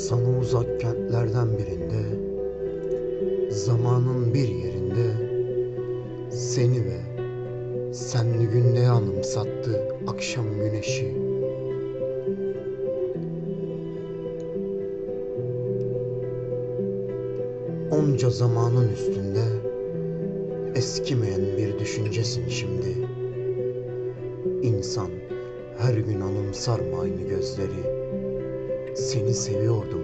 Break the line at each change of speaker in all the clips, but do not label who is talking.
Sana uzak kentlerden birinde, zamanın bir yerinde, seni ve senli günde anımsattı akşam güneşi. Onca zamanın üstünde eskimeyen bir düşüncesin şimdi. İnsan her gün anımsar mı aynı gözleri? Seni seviyordum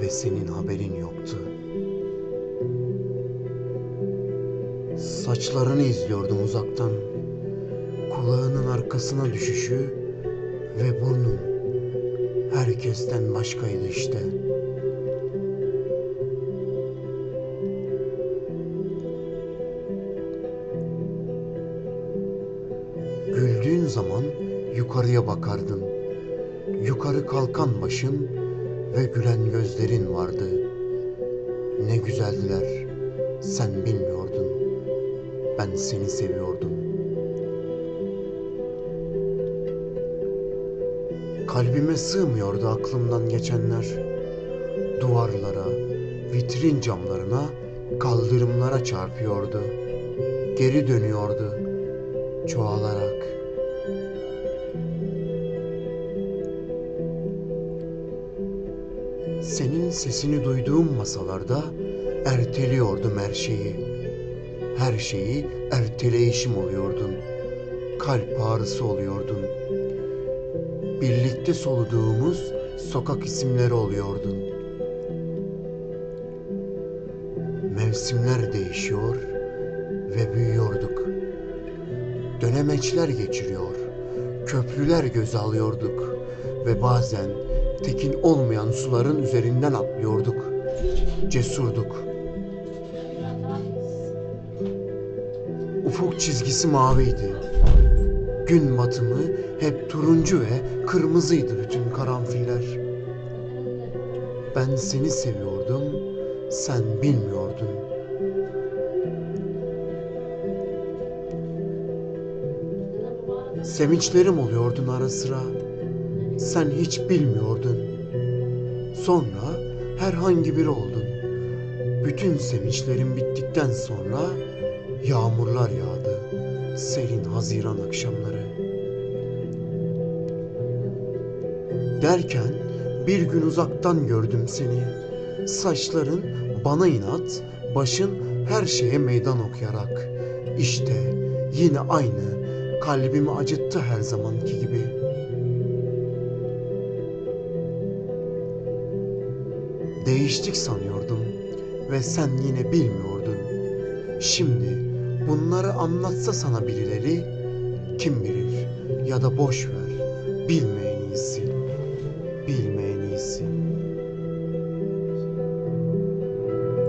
ve senin haberin yoktu. Saçlarını izliyordum uzaktan. Kulağının arkasına düşüşü ve burnun herkesten başkaydı işte. Güldüğün zaman yukarıya bakardın. Yukarı kalkan başın ve gülen gözlerin vardı. Ne güzeldiler. Sen bilmiyordun. Ben seni seviyordum. Kalbime sığmıyordu aklımdan geçenler. Duvarlara, vitrin camlarına, kaldırımlara çarpıyordu. Geri dönüyordu çoğalarak. Senin sesini duyduğum masalarda erteliyordum her şeyi. Her şeyi erteleyişim oluyordun. Kalp ağrısı oluyordun. Birlikte soluduğumuz sokak isimleri oluyordun. Mevsimler değişiyor ve büyüyorduk. Dönemeçler geçiriyor, köprüler göze alıyorduk ve bazen tekin olmayan suların üzerinden atlıyorduk. Cesurduk. Ufuk çizgisi maviydi. Gün batımı hep turuncu ve kırmızıydı bütün karanfiller. Ben seni seviyordum, sen bilmiyordun. Sevinçlerim oluyordun ara sıra. Sen hiç bilmiyordun. Sonra herhangi biri oldun. Bütün sevinçlerim bittikten sonra yağmurlar yağdı. Serin Haziran akşamları. Derken bir gün uzaktan gördüm seni. Saçların bana inat, başın her şeye meydan okuyarak. İşte yine aynı kalbimi acıttı her zamanki gibi. Değiştik sanıyordum ve sen yine bilmiyordun. Şimdi bunları anlatsa sana birileri kim bilir ya da boş ver bilme en iyisi.